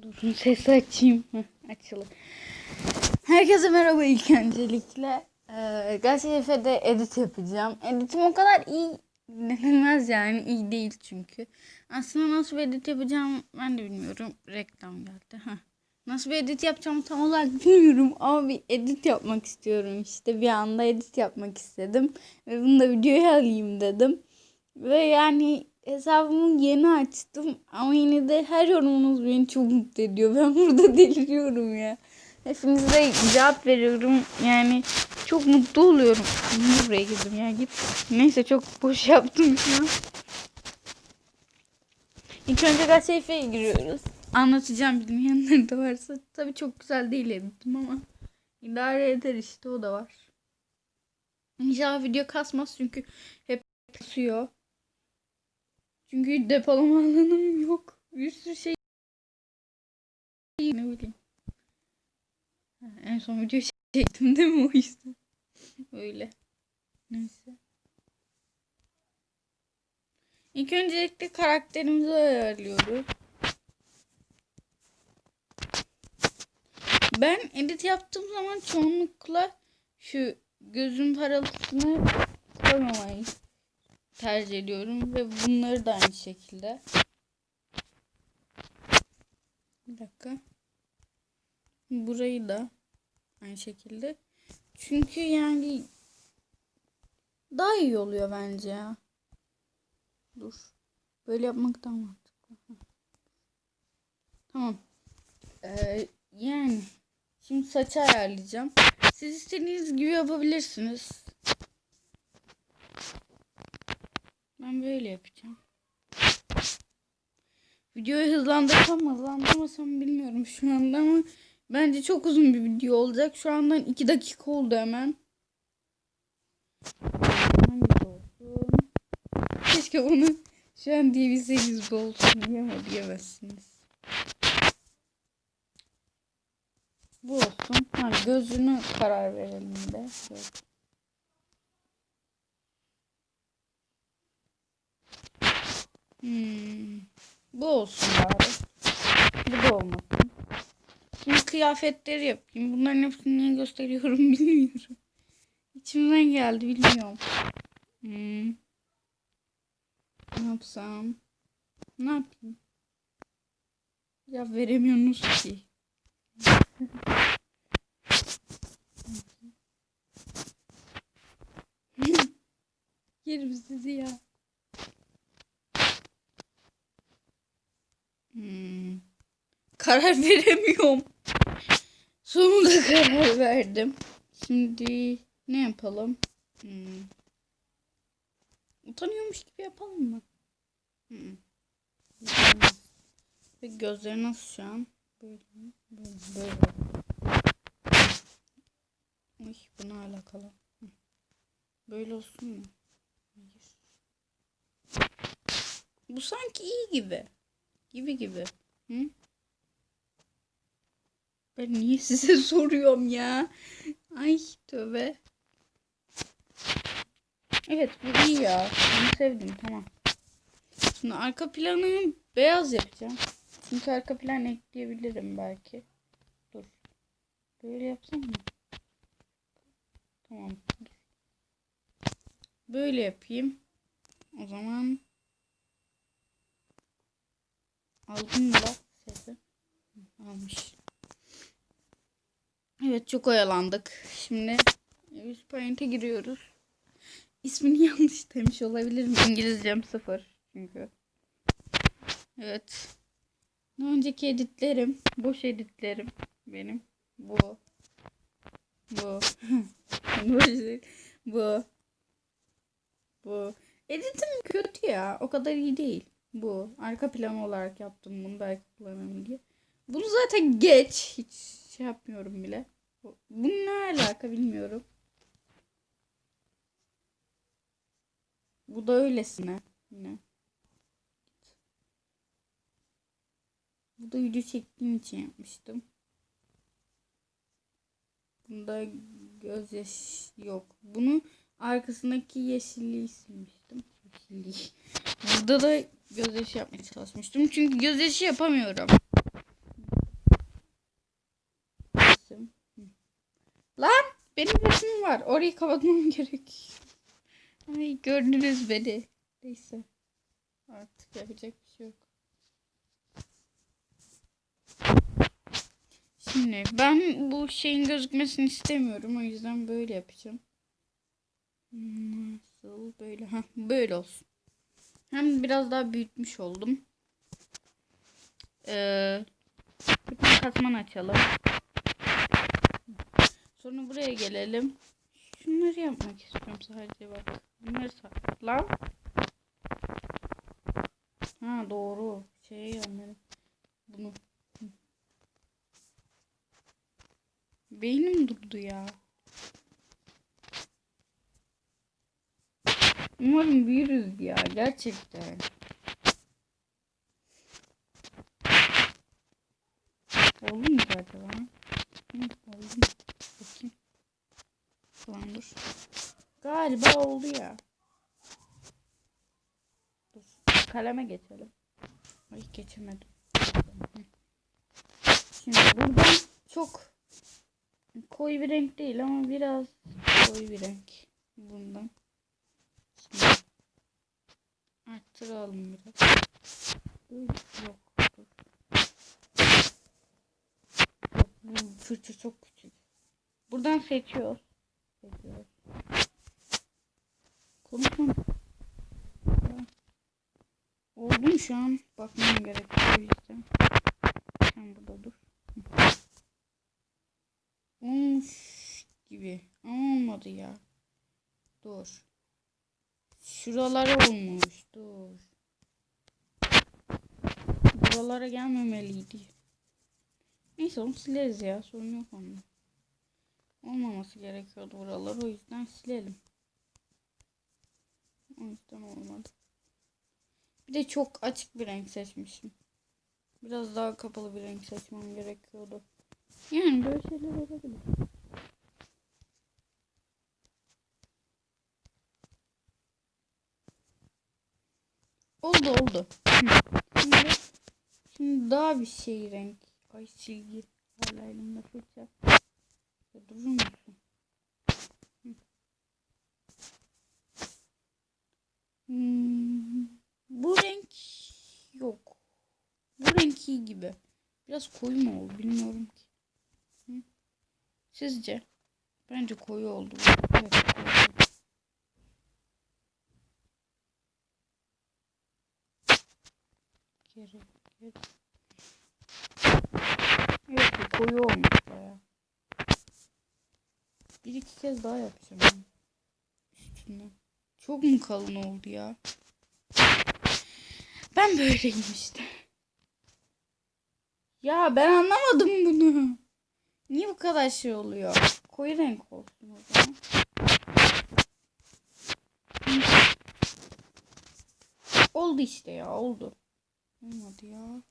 Durun sesi açayım. Açılır. Herkese merhaba ilk öncelikle. Ee, Gazetefe'de edit yapacağım. Editim o kadar iyi denilmez yani. iyi değil çünkü. Aslında nasıl bir edit yapacağım ben de bilmiyorum. Reklam geldi. Heh. Nasıl bir edit yapacağım tam olarak bilmiyorum ama bir edit yapmak istiyorum işte. Bir anda edit yapmak istedim. Ve bunu da videoya alayım dedim. Ve yani hesabımı yeni açtım ama yine de her yorumunuz beni çok mutlu ediyor. Ben burada deliriyorum ya. Hepinize cevap veriyorum. Yani çok mutlu oluyorum. Niye buraya girdim ya git. Neyse çok boş yaptım şu an. İlk önce gazeteye giriyoruz. Anlatacağım bilmeyenler de varsa. Tabii çok güzel değil editim ama idare eder işte o da var. İnşallah video kasmaz çünkü hep kasıyor. Çünkü depolama alanım yok. Bir sürü şey ne bileyim. En son video çektim değil mi o yüzden? Öyle. Neyse. İlk öncelikle karakterimizi ayarlıyoruz. Ben edit yaptığım zaman çoğunlukla şu gözün parıltısını koymamayı tercih ediyorum ve bunları da aynı şekilde. Bir dakika. Burayı da aynı şekilde. Çünkü yani daha iyi oluyor bence ya. Dur. Böyle yapmak daha mantıklı. Tamam. Ee, yani şimdi saçı ayarlayacağım. Siz istediğiniz gibi yapabilirsiniz. Ben böyle yapacağım. Videoyu hızlandırsam hızlandırmasam bilmiyorum şu anda ama bence çok uzun bir video olacak. Şu andan 2 dakika oldu hemen. Keşke bunu şu an diyebilseniz bu olsun diye ama diyemezsiniz. Bu olsun. Ha, gözünü karar verelim de. Şöyle. Hmm. Bu olsun bari. Bu da olmasın. Şimdi kıyafetleri yapayım. Bunların hepsini niye gösteriyorum bilmiyorum. İçimden geldi bilmiyorum. Hmm. Ne yapsam? Ne yapayım? Ya veremiyorsunuz ki. Yerim sizi ya. Karar veremiyorum. Sonunda karar verdim. Şimdi ne yapalım? Hmm. Utanıyormuş gibi yapalım mı? Hmm. Ve gözleri nasıl şu an? Böyle, böyle, böyle. Uy, bu ne alakalı? Böyle olsun mu? Bu sanki iyi gibi. Gibi gibi. Hı? Ben niye size soruyorum ya? Ay tövbe. Evet bu iyi ya. Bunu sevdim tamam. Şimdi arka planı beyaz yapacağım. Çünkü arka plan ekleyebilirim belki. Dur. Böyle yapsam mı? Tamam. Böyle yapayım. O zaman aldın mı la sesi? Almış. Evet çok oyalandık. Şimdi yüz paint'e giriyoruz. İsmini yanlış demiş olabilirim. İngilizcem sıfır çünkü. Evet. Önceki editlerim, boş editlerim benim. Bu. Bu. bu. Bu. Bu. Editim kötü ya. O kadar iyi değil. Bu. Arka plan olarak yaptım bunu belki kullanırım diye. Bunu zaten geç. Hiç şey yapmıyorum bile. Bu bu ne alaka bilmiyorum. Bu da öylesine yine. Bu da video çektiğim için yapmıştım. Bunda gözyaş yok. Bunu arkasındaki yeşilliği silmiştim. Burada da gözyaşı yapmaya çalışmıştım. Çünkü gözyaşı yapamıyorum. Lan benim resmim var. Orayı kapatmam gerek. Ay gördünüz beni. Neyse. Artık yapacak bir şey yok. Şimdi ben bu şeyin gözükmesini istemiyorum. O yüzden böyle yapacağım. Nasıl böyle? Ha böyle olsun. Hem biraz daha büyütmüş oldum. Ee, katman açalım. Sonra buraya gelelim. Şunları yapmak istiyorum sadece bak. Bunları sa- lan. Ha doğru. Şeye gönderim. Bunu. Beynim durdu ya. Umarım büyürüz ya gerçekten. Oldu mu acaba? Oldu. Tamam dur. Galiba oldu ya. Dur. Kaleme geçelim. Ay geçemedim. Şimdi buradan çok koyu bir renk değil ama biraz koyu bir renk. Bundan. Şimdi arttıralım biraz. Yok. Bu fırça çok küçük. Buradan. Seçiyoruz. Konuşmam. Oldu mu şu an? Bakmam gerekiyor yüzden. Sen burada dur. Olmuş gibi. Ama olmadı ya. Dur. Şuralara olmuş. Dur. Buralara gelmemeliydi. Neyse onu sileriz ya. Sorun yok onda. Olmaması gerekiyordu buralar. O yüzden silelim. O yüzden olmadı. Bir de çok açık bir renk seçmişim. Biraz daha kapalı bir renk seçmem gerekiyordu. Yani böyle şeyler olabilir. Oldu oldu. Şimdi, şimdi daha bir şey renk. Ay silgi. Hala elimde fırça. Ya durur musun? Hmm, bu renk yok. Bu renk iyi gibi. Biraz koyu mu oldu bilmiyorum ki. Hı? Sizce? Bence koyu oldu. Evet koyu oldu. Geri, geri. Evet koyu olmuş baya. Bir iki kez daha yapacağım. Üstüne. Çok mu kalın oldu ya? Ben böyleyim işte. Ya ben anlamadım bunu. Niye bu kadar şey oluyor? Koyu renk olsun o zaman. Oldu işte ya oldu. Olmadı ya.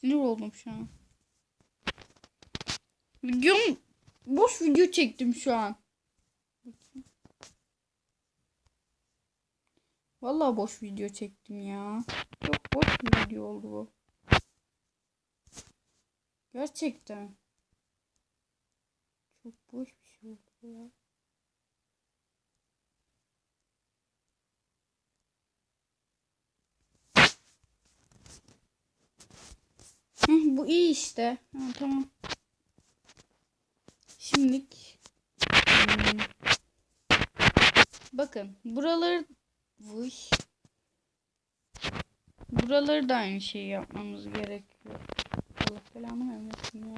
Sinir oldum şu an. Videom boş video çektim şu an. Bakayım. Vallahi boş video çektim ya. Çok boş bir video oldu bu. Gerçekten. Çok boş bir şey oldu ya. Bu iyi işte. Ha, tamam. Şimdilik hmm, bakın buraları Vuy. Buraları da aynı şeyi yapmamız gerekiyor. Allah belanı vermesin ya.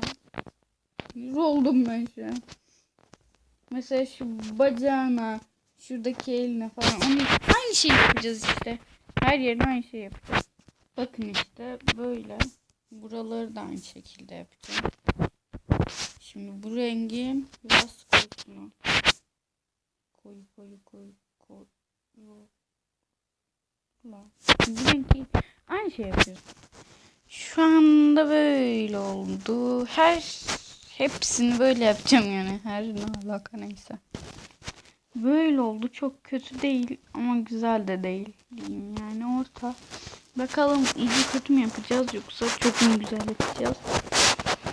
Sinir oldum ben şu an. Mesela şu bacağına, şuradaki eline falan onu aynı şeyi yapacağız işte. Her yerine aynı şey yapacağız. Bakın işte böyle. Buraları da aynı şekilde yapacağım. Şimdi bu rengin biraz koyusunu. Koyu koyu koyu koyu. Bu rengi aynı şey yapıyoruz. Şu anda böyle oldu. Her hepsini böyle yapacağım yani. Her ne alaka neyse. Böyle oldu. Çok kötü değil ama güzel de değil yani orta. Bakalım iyice kötü mü yapacağız yoksa çok mu güzel yapacağız?